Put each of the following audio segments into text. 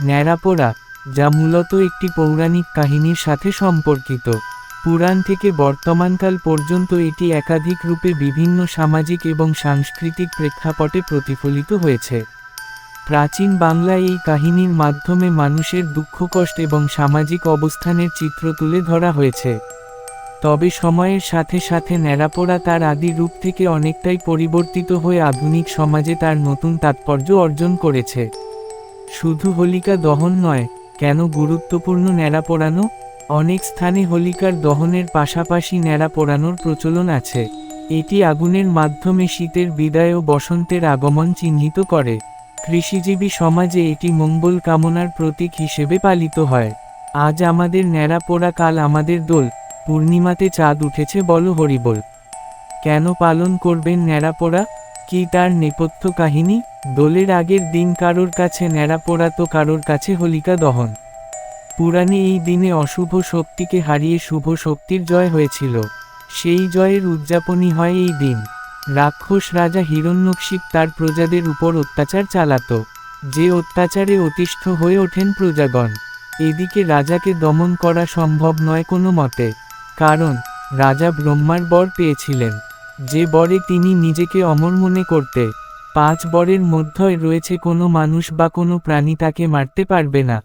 ন্যাড়াপোড়া, যা মূলত একটি পৌরাণিক কাহিনীর সাথে সম্পর্কিত। পুরাণ থেকে বর্তমানকাল পর্যন্ত এটি একাধিক রূপে বিভিন্ন সামাজিক এবং সাংস্কৃতিক প্রেক্ষাপটে প্রতিফলিত হয়েছে। প্রাচীন বাংলায় এই কাহিনীর মাধ্যমে মানুষের দুঃখকষ্ট এবং সামাজিক অবস্থানের চিত্র তুলে ধরা হয়েছে। তবে সময়ের সাথে সাথে ন্যাড়াপোড়া তার আদি রূপ থেকে অনেকটাই পরিবর্তিত হয়ে আধুনিক সমাজে তার নতুন তাৎপর্য অর্জন করেছে। শুধু হোলিকা দহন নয়, কেন গুরুত্বপূর্ণ ন্যাড়া পোড়ানো? অনেক স্থানে হোলিকার দহনের পাশাপাশি ন্যাড়া পোড়ানোর প্রচলন আছে। এটি আগুনের মাধ্যমে শীতের বিদায় ও বসন্তের আগমন চিহ্নিত করে। কৃষিজীবী সমাজে এটি মঙ্গল কামনার প্রতীক হিসেবে পালিত হয়। আজ আমাদের ন্যাড়া পোড়া কাল আমাদের দোল, পূর্ণিমাতে চাঁদ উঠেছে বলো হরিবল। কেন পালন করবেন ন্যাড়া পোড়া? কি তার নেপথ্য কাহিনী? দোলের আগের দিন কারোর কাছে ন্যাড়া পোড়া তো কারোর কাছে হোলিকা দহন। পুরাণে এই দিনে অশুভ শক্তিকে হারিয়ে শুভ শক্তির জয় হয়েছিল। সেই জয়ের উদযাপনই হয় এই দিন। রাক্ষস রাজা হিরণ্যকশিপ তার প্রজাদের উপর অত্যাচার চালাত। যে অত্যাচারে অতিষ্ঠ হয়ে ওঠেন প্রজাগণ। এদিকে রাজাকে দমন করা সম্ভব নয় কোনো মতে। কারণ, রাজা ব্রহ্মার বর পেয়েছিলেন। যে বরে তিনি নিজেকে অমর মনে করতে পাঁচ বরের মধ্যে রয়েছে কোনো মানুষ বা কোনো প্রাণী তাকে মারতে পারবে না।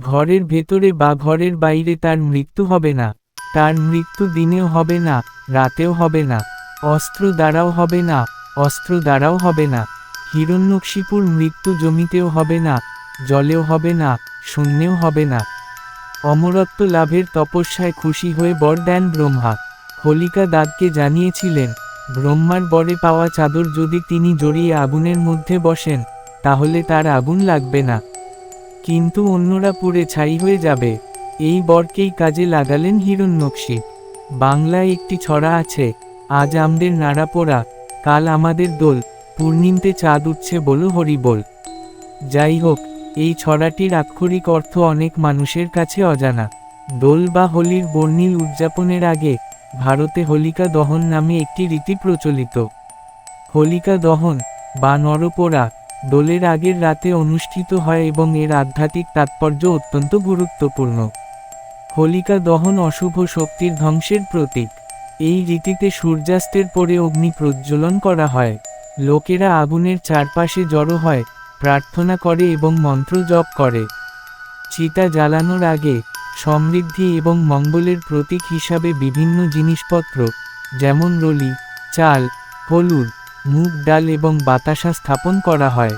ঘরের ভেতরে বা ঘরের বাইরে তার মৃত্যু হবে না। তার মৃত্যু দিনেও হবে না, রাতেও হবে না। অস্ত্র দ্বারাও হবে না, অস্ত্র দ্বারাও হবে না। হিরণ্যকশিপুর মৃত্যু জমিতেও হবে না, জলেও হবে না, শূন্যেও হবে না। অমরত্ব লাভের তপস্যায় খুশি হয়ে বর দেন ব্রহ্মা। হোলিকা দাদকে জানিয়েছিলেন ব্রহ্মার বরে পাওয়া চাদর যদি তিনি জড়িয়ে আগুনের মধ্যে বসেন, তাহলে তার আগুন লাগবে না। কিন্তু অন্যরা পুড়ে ছাই হয়ে যাবে। এই বরকেই কাজে লাগালেন হিরণ্যকশি। বাংলায় একটি ছড়া আছে, আজ আমদের নাড়া পোড়া, কাল আমাদের দোল, পূর্ণিমতে চাঁদ উঠছে বলো হরি বল যাই হোক, এই ছড়াটির আক্ষরিক অর্থ অনেক মানুষের কাছে অজানা। দোল বা হোলির বর্ণিল উদযাপনের আগে ভারতে হোলিকা দহন নামে একটি রীতি প্রচলিত। হোলিকা দহন, বা নরপোড়া, দোলের আগের রাতে অনুষ্ঠিত হয় এবং এর আধ্যাত্মিক তাৎপর্য অত্যন্ত গুরুত্বপূর্ণ। হোলিকা দহন অশুভ শক্তির ধ্বংসের প্রতীক। এই রীতিতে সূর্যাস্তের পরে অগ্নি প্রজ্বলন করা হয়। লোকেরা আগুনের চারপাশে জড়ো হয়, প্রার্থনা করে এবং মন্ত্র জপ করে। চিতা জ্বালানোর আগে সমৃদ্ধি এবং মঙ্গলের প্রতীক হিসাবে বিভিন্ন জিনিসপত্র, যেমন রলি, চাল, হলুদ, মুগ ডাল এবং বাতাসা স্থাপন করা হয়।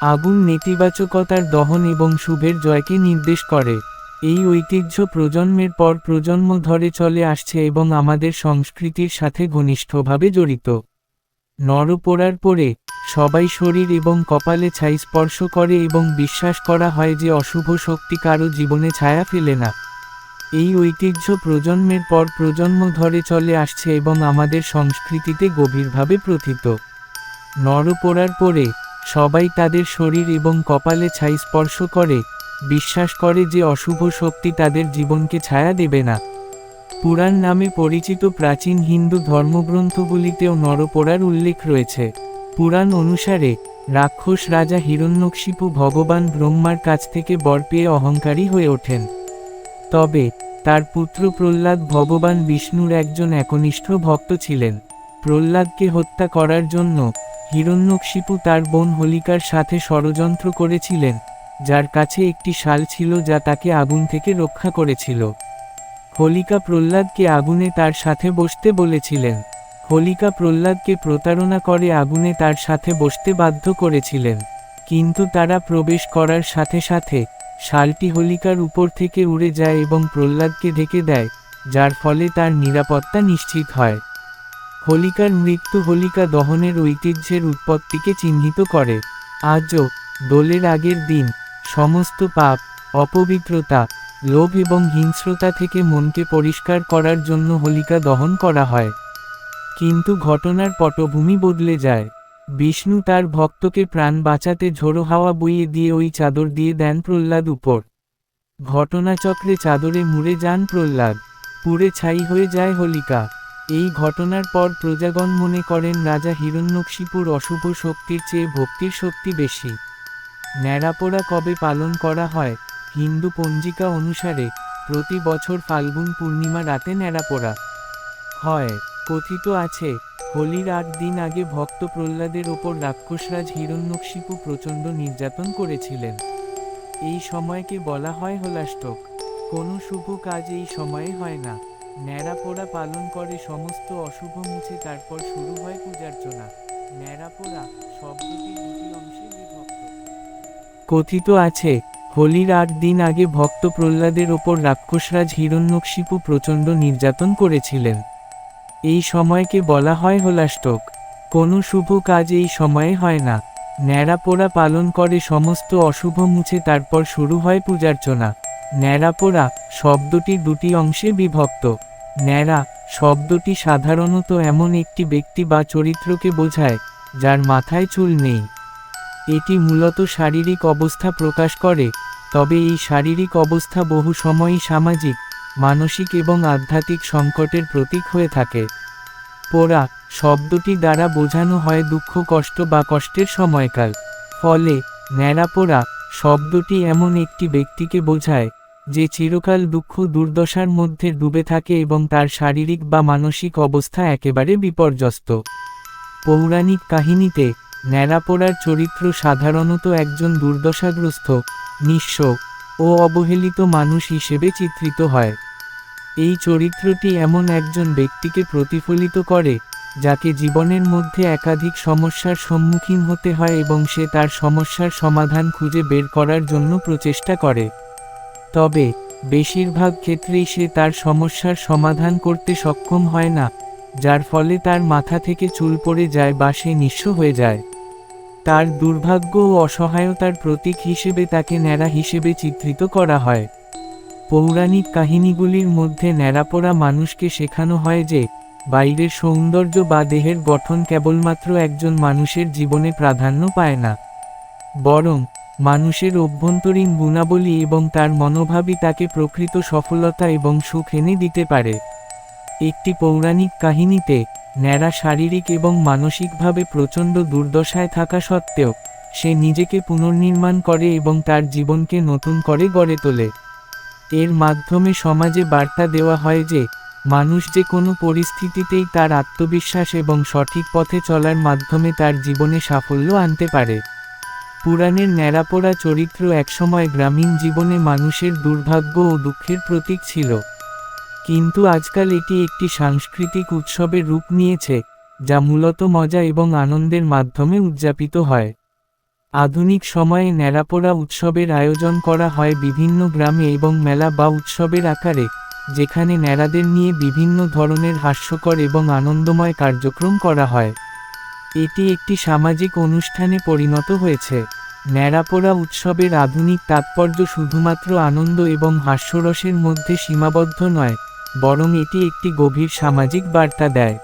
আগুন নেতিবাচকতার দহন এবং শুভের জয়কে নির্দেশ করে। এই ঐতিহ্য প্রজন্মের পর প্রজন্ম ধরে চলে আসছে এবং আমাদের সংস্কৃতির সাথে ঘনিষ্ঠভাবে জড়িত। নরপোড়ার পরে সবাই শরীর এবং কপালে ছাই স্পর্শ করে এবং বিশ্বাস করা হয় যে অশুভ শক্তি কারও জীবনে ছায়া ফেলে না। এই ঐতিহ্য প্রজন্মের পর প্রজন্ম ধরে চলে আসছে এবং আমাদের সংস্কৃতিতে গভীরভাবে প্রথিত। নর নরপোড়ার পরে, সবাই তাদের শরীর এবং কপালে ছাই স্পর্শ করে, বিশ্বাস করে যে অশুভ শক্তি তাদের জীবনকে ছায়া দেবে না। পুরাণ নামে পরিচিত প্রাচীন হিন্দু ধর্মগ্রন্থগুলিতেও নরপোড়ার উল্লেখ রয়েছে। পুরাণ অনুসারে, রাক্ষস রাজা হিরণ্যকশিপু ভগবান ব্রহ্মার কাছ থেকে বর পেয়ে অহংকারী হয়ে ওঠেন। তবে, তার পুত্র প্রহ্লাদ ভগবান বিষ্ণুর একজন একনিষ্ঠ ভক্ত ছিলেন। প্রহ্লাদকে হত্যা করার জন্য হিরণ্যকশিপু তার বোন হোলিকার সাথে ষড়যন্ত্র করেছিলেন, যার কাছে একটি শাল ছিল যা তাকে আগুন থেকে রক্ষা করেছিল। হোলিকা প্রহ্লাদকে আগুনে তার সাথে বসতে বলেছিলেন। হোলিকা প্রহ্লাদকে প্রতারণা করে আগুনে তার সাথে বসতে বাধ্য করেছিলেন। কিন্তু তারা প্রবেশ করার সাথে সাথে শালটি হোলিকার উপর থেকে উড়ে যায় এবং প্রহ্লাদকে ঢেকে দেয়, যার ফলে তার নিরাপত্তা নিশ্চিত হয়। হোলিকার মৃত্যু হোলিকা দহনের ঐতিহ্যের উৎপত্তিকে চিহ্নিত করে। আজও দোলের আগের দিন সমস্ত পাপ, অপবিত্রতা, লোভ এবং হিংস্রতা থেকে মনকে পরিষ্কার করার জন্য হোলিকা দহন করা হয়। কিন্তু ঘটনার পটভূমি বদলে যায়। বিষ্ণু তার ভক্তকে প্রাণ বাঁচাতে ঝোড়ো হাওয়া বইয়ে দিয়ে ওই চাদর দিয়ে দেন প্রহ্লাদ উপর। ঘটনাচক্রে চাদরে মুড়ে যান প্রহ্লাদ। পুড়ে ছাই হয়ে যায় হোলিকা। এই ঘটনার পর প্রজাগণ মনে করেন রাজা হিরণ্যকশিপুর অশুভ শক্তির চেয়ে ভক্তির শক্তি বেশি। ন্যাড়াপোড়া কবে পালন করা হয়? হিন্দু পঞ্জিকা অনুসারে প্রতি বছর ফাল্গুন পূর্ণিমা রাতে ন্যাড়াপোড়া হয়। কথিত আছে, হোলির আট দিন আগে ভক্ত প্রহ্লাদের ওপর রাক্ষসরাজ হিরণ্যকশিপু প্রচণ্ড নির্যাতন করেছিলেন। এই সময়কে বলা হয় হোলাষ্টক। কোনো শুভ কাজ এই সময়ে হয় না। ন্যাড়াপোড়া পালন করে সমস্ত অশুভ মুছে তারপর শুরু হয় পূজার্চনা। ন্যাড়াপোড়া শব্দটি দুটি অংশে কথিত আছে, হোলির আট দিন আগে ভক্ত প্রহ্লাদের ওপর রাক্ষসরাজ হিরণ্যকশিপু প্রচণ্ড নির্যাতন করেছিলেন। এই সময়কে বলা হয় হোলাষ্টক। কোনো শুভ কাজ এই সময়ে হয় না। ন্যাড়াপোড়া পালন করে সমস্ত অশুভ মুছে তারপর শুরু হয় পূজার্চনা। ন্যাড়াপোড়া শব্দটি দুটি অংশে বিভক্ত। ন্যাড়া শব্দটি সাধারণত এমন একটি ব্যক্তি বা চরিত্রকে বোঝায়, যার মাথায় চুল নেই। এটি মূলত শারীরিক অবস্থা প্রকাশ করে, তবে এই শারীরিক অবস্থা বহু সময়ই সামাজিক। মানসিক এবং আধ্যাত্মিক সংকটের প্রতীক হয়ে থাকে। পোড়া শব্দটি দ্বারা বোঝানো হয় দুঃখ, কষ্ট বা কষ্টের সময়কাল। ফলে ন্যাড়াপোড়া শব্দটি এমন একটি ব্যক্তিকে বোঝায়, যে চিরকাল দুঃখ, দুর্দশার মধ্যে ডুবে থাকে এবং তার শারীরিক বা মানসিক অবস্থা একেবারে বিপর্যস্ত। পৌরাণিক কাহিনীতে ন্যাড়াপোড়ার চরিত্র সাধারণত একজন দুর্দশাগ্রস্ত, নিঃস্ব ও অবহেলিত মানুষ হিসেবে চিত্রিত হয়। এই চরিত্রটি এমন একজন ব্যক্তিকে প্রতিফলিত করে, যাকে জীবনের মধ্যে একাধিক সমস্যার সম্মুখীন হতে হয় এবং সে তার সমস্যার সমাধান খুঁজে বের করার জন্য প্রচেষ্টা করে। তবে, বেশিরভাগ ক্ষেত্রেই সে তার সমস্যার সমাধান করতে সক্ষম হয় না, যার ফলে তার মাথা থেকে চুল পড়ে যায় বা সে নিঃস্ব হয়ে যায়। তার দুর্ভাগ্য ও অসহায়তার প্রতীক হিসেবে তাকে ন্যাড়া হিসেবে চিত্রিত করা হয়। পৌরাণিক কাহিনীগুলির মধ্যে ন্যাড়াপোড়া মানুষকে শেখানো হয় যে, বাইরের সৌন্দর্য বা দেহের গঠন কেবলমাত্র একজন মানুষের জীবনে প্রাধান্য পায় না। বরং, মানুষের অভ্যন্তরীণ গুণাবলী এবং তার মনোভাবই তাকে প্রকৃত সফলতা এবং সুখ এনে দিতে পারে। একটি পৌরাণিক কাহিনীতে, ন্যাড়া শারীরিক এবং মানসিকভাবে প্রচণ্ড দুর্দশায় থাকা সত্ত্বেও, সে নিজেকে পুনর্নির্মাণ করে এবং তার জীবনকে নতুন করে গড়ে তোলে। এর মাধ্যমে সমাজে বার্তা দেওয়া হয় যে, মানুষ যে কোনো পরিস্থিতিতেই তার আত্মবিশ্বাস এবং সঠিক পথে চলার মাধ্যমে তার জীবনে সাফল্য আনতে পারে। পুরাণের ন্যাড়াপোড়া চরিত্র একসময় গ্রামীণ জীবনে মানুষের দুর্ভাগ্য ও দুঃখের প্রতীক ছিল। কিন্তু আজকাল এটি একটি সাংস্কৃতিক উৎসবের রূপ নিয়েছে, যা মূলত মজা এবং আনন্দের মাধ্যমে উদযাপিত হয়। আধুনিক সময়ে ন্যাড়াপোড়া উৎসবের আয়োজন করা হয় বিভিন্ন গ্রামে এবং মেলা বা উৎসবের আকারে, যেখানে ন্যাড়াদের নিয়ে বিভিন্ন ধরনের হাস্যকর এবং আনন্দময় কার্যক্রম করা হয়। এটি একটি সামাজিক অনুষ্ঠানে পরিণত হয়েছে। ন্যাড়াপোড়া উৎসবের আধুনিক তাৎপর্য শুধুমাত্র আনন্দ এবং হাস্যরসের মধ্যে সীমাবদ্ধ নয়, বরং এটি একটি গভীর সামাজিক বার্তা দেয়।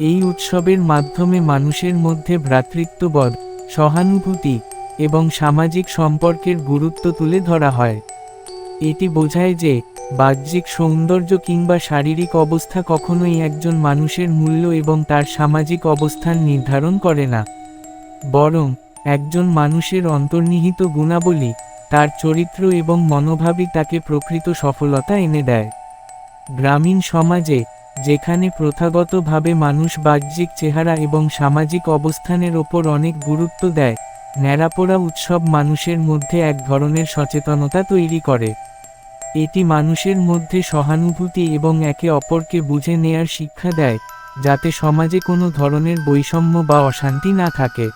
এই উৎসবের মাধ্যমে মানুষের মধ্যে ভ্রাতৃত্ববোধ সহানুভূতি এবং সামাজিক সম্পর্কের গুরুত্ব তুলে ধরা হয়। এটি বোঝায় যে, বাহ্যিক সৌন্দর্য কিংবা শারীরিক অবস্থা কখনোই একজন মানুষের মূল্য এবং তার সামাজিক অবস্থান নির্ধারণ করে না। বরং, একজন মানুষের অন্তর্নিহিত গুণাবলী, তার চরিত্র এবং মনোভাবই তাকে প্রকৃত সফলতা এনে দেয়। গ্রামীণ সমাজে যেখানে প্রথাগতভাবে মানুষ বাহ্যিক চেহারা এবং সামাজিক অবস্থানের ওপর অনেক গুরুত্ব দেয়, ন্যাড়াপোড়া উৎসব মানুষের মধ্যে এক ধরনের সচেতনতা তৈরি করে। এটি মানুষের মধ্যে সহানুভূতি এবং একে অপরকে বুঝে নেয়ার শিক্ষা দেয়, যাতে সমাজে কোনো ধরনের বৈষম্য বা অশান্তি না থাকে।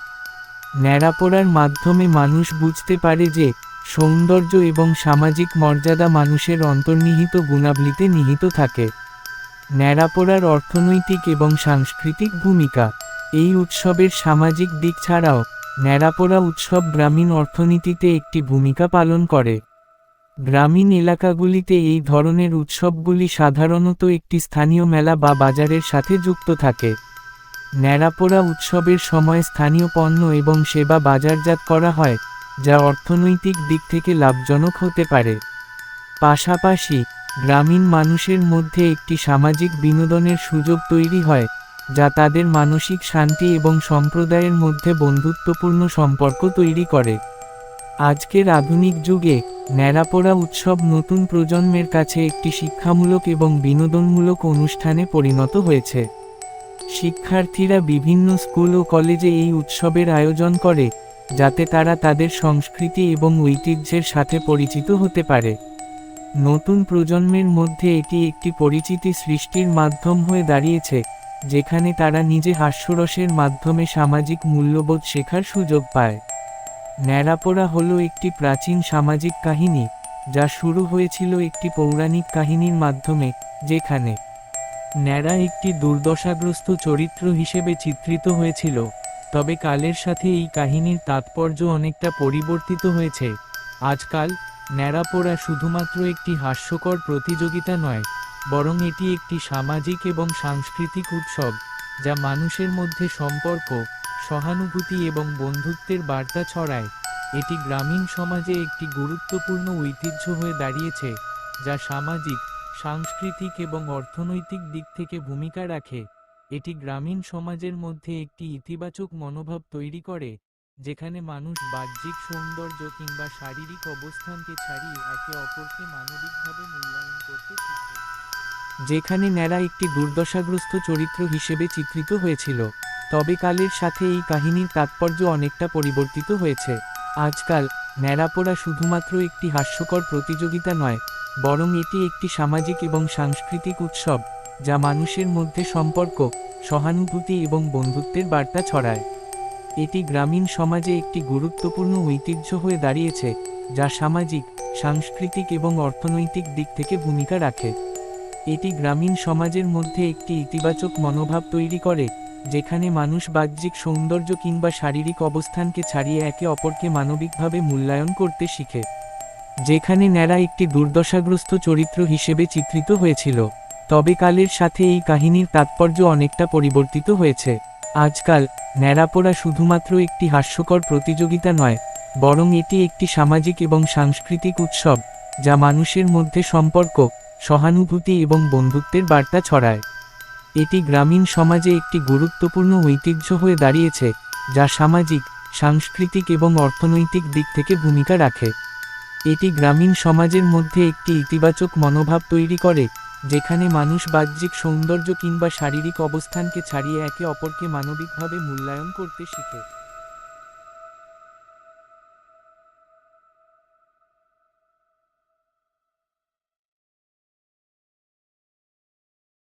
ন্যাড়াপোড়ার মাধ্যমে মানুষ বুঝতে পারে যে, সৌন্দর্য এবং সামাজিক মর্যাদা মানুষের অন্তর্নিহিত গুণাবলিতে নিহিত থাকে। ন্যাড়াপোড়ার অর্থনৈতিক এবং সাংস্কৃতিক ভূমিকা। এই উৎসবের সামাজিক দিক ছাড়াও, ন্যাড়াপোড়া উৎসব গ্রামীণ অর্থনীতিতে একটি ভূমিকা পালন করে। গ্রামীণ এলাকাগুলিতে এই ধরনের উৎসবগুলি সাধারণত একটি স্থানীয় মেলা বা বাজারের সাথে যুক্ত থাকে। ন্যাড়াপোড়া উৎসবের সময় স্থানীয় পণ্য এবং সেবা বাজারজাত করা হয়, যা অর্থনৈতিক দিক থেকে লাভজনক হতে পারে। পাশাপাশি গ্রামীণ মানুষের মধ্যে একটি সামাজিক বিনোদনের সুযোগ তৈরি হয়, যা তাদের মানসিক শান্তি এবং সম্প্রদায়ের মধ্যে বন্ধুত্বপূর্ণ সম্পর্ক তৈরি করে। আজকের আধুনিক যুগে, ন্যাড়াপোড়া উৎসব নতুন প্রজন্মের কাছে একটি শিক্ষামূলক এবং বিনোদনমূলক অনুষ্ঠানে পরিণত হয়েছে। শিক্ষার্থীরা বিভিন্ন স্কুল ও কলেজে এই উৎসবের আয়োজন করে, যাতে তারা তাদের সংস্কৃতি এবং ঐতিহ্যের সাথে পরিচিত হতে পারে। নতুন প্রজন্মের মধ্যে এটি একটি পরিচিতি সৃষ্টির মাধ্যম হয়ে দাঁড়িয়েছে, যেখানে তারা নিজে হাস্যরসের মাধ্যমে সামাজিক মূল্যবোধ শেখার সুযোগ পায়। ন্যাড়াপোড়া হল একটি প্রাচীন সামাজিক কাহিনী, যা শুরু হয়েছিল একটি পৌরাণিক কাহিনীর মাধ্যমে, যেখানে ন্যাড়া একটি দুর্দশাগ্রস্ত চরিত্র হিসেবে চিত্রিত হয়েছিল, তবে কালের সাথে এই কাহিনীর তাৎপর্য অনেকটা পরিবর্তিত হয়েছে। আজকাল ন্যাড়াপোড়া শুধুমাত্র একটি হাস্যকর প্রতিযোগিতা নয়, বরং এটি একটি সামাজিক এবং সাংস্কৃতিক উৎসব, যা মানুষের মধ্যে সম্পর্ক, সহানুভূতি এবং বন্ধুত্বের বার্তা ছড়ায়। এটি গ্রামীণ সমাজে একটি গুরুত্বপূর্ণ ঐতিহ্য হয়ে দাঁড়িয়েছে, যা সামাজিক, সাংস্কৃতিক এবং অর্থনৈতিক দিক থেকে ভূমিকা রাখে। এটি গ্রামীণ সমাজের মধ্যে একটি ইতিবাচক মনোভাব তৈরি করে। যেখানে মানুষ বাহ্যিক সৌন্দর্য কিংবা শারীরিক অবস্থানকে ছাড়িয়ে একে অপরকে মানবিকভাবে মূল্যায়ন করতে শিখে। যেখানে ন্যাড়া একটি দুর্দশাগ্রস্ত চরিত্র হিসেবে চিত্রিত হয়েছিল, তবে কালের সাথে এই কাহিনীর তাৎপর্য অনেকটা পরিবর্তিত হয়েছে। আজকাল ন্যাড়াপোড়া শুধুমাত্র একটি হাস্যকর প্রতিযোগিতা নয়, বরং এটি একটি সামাজিক এবং সাংস্কৃতিক উৎসব, যা মানুষের মধ্যে সম্পর্ক, সহানুভূতি এবং বন্ধুত্বের বার্তা ছড়ায়। এটি গ্রামীণ সমাজে একটি গুরুত্বপূর্ণ ঐতিহ্য হয়ে দাঁড়িয়েছে, যা সামাজিক, সাংস্কৃতিক এবং অর্থনৈতিক দিক থেকে ভূমিকা রাখে। এটি গ্রামীণ সমাজের মধ্যে একটি ইতিবাচক মনোভাব তৈরি করে, যেখানে মানুষ বাহ্যিক সৌন্দর্য কিংবা শারীরিক অবস্থানকে ছাড়িয়ে একে অপরকে মানবিকভাবে মূল্যায়ন করতে শিখে, যেখানে ন্যাড়া একটি দুর্দশাগ্রস্ত চরিত্র হিসেবে চিত্রিত হয়েছিল। তবে কালের সাথে এই কাহিনীর তাৎপর্য অনেকটা পরিবর্তিত হয়েছে। আজকাল ন্যাড়াপোড়া শুধুমাত্র একটি হাস্যকর প্রতিযোগিতা নয়, বরং এটি একটি সামাজিক এবং সাংস্কৃতিক উৎসব, যা মানুষের মধ্যে সম্পর্ক, সহানুভূতি এবং বন্ধুত্বের বার্তা ছড়ায়। এটি গ্রামীণ সমাজে একটি গুরুত্বপূর্ণ ঐতিহ্য হয়ে দাঁড়িয়েছে, যা সামাজিক, সাংস্কৃতিক এবং অর্থনৈতিক দিক থেকে ভূমিকা রাখে। এটি গ্রামীণ সমাজের মধ্যে একটি ইতিবাচক মনোভাব তৈরি করে যেখানে মানুষ বাহ্যিক সৌন্দর্য কিংবা শারীরিক অবস্থানকে ছাড়িয়ে একে অপরকে মানবিকভাবে মূল্যায়ন করতে শিখে।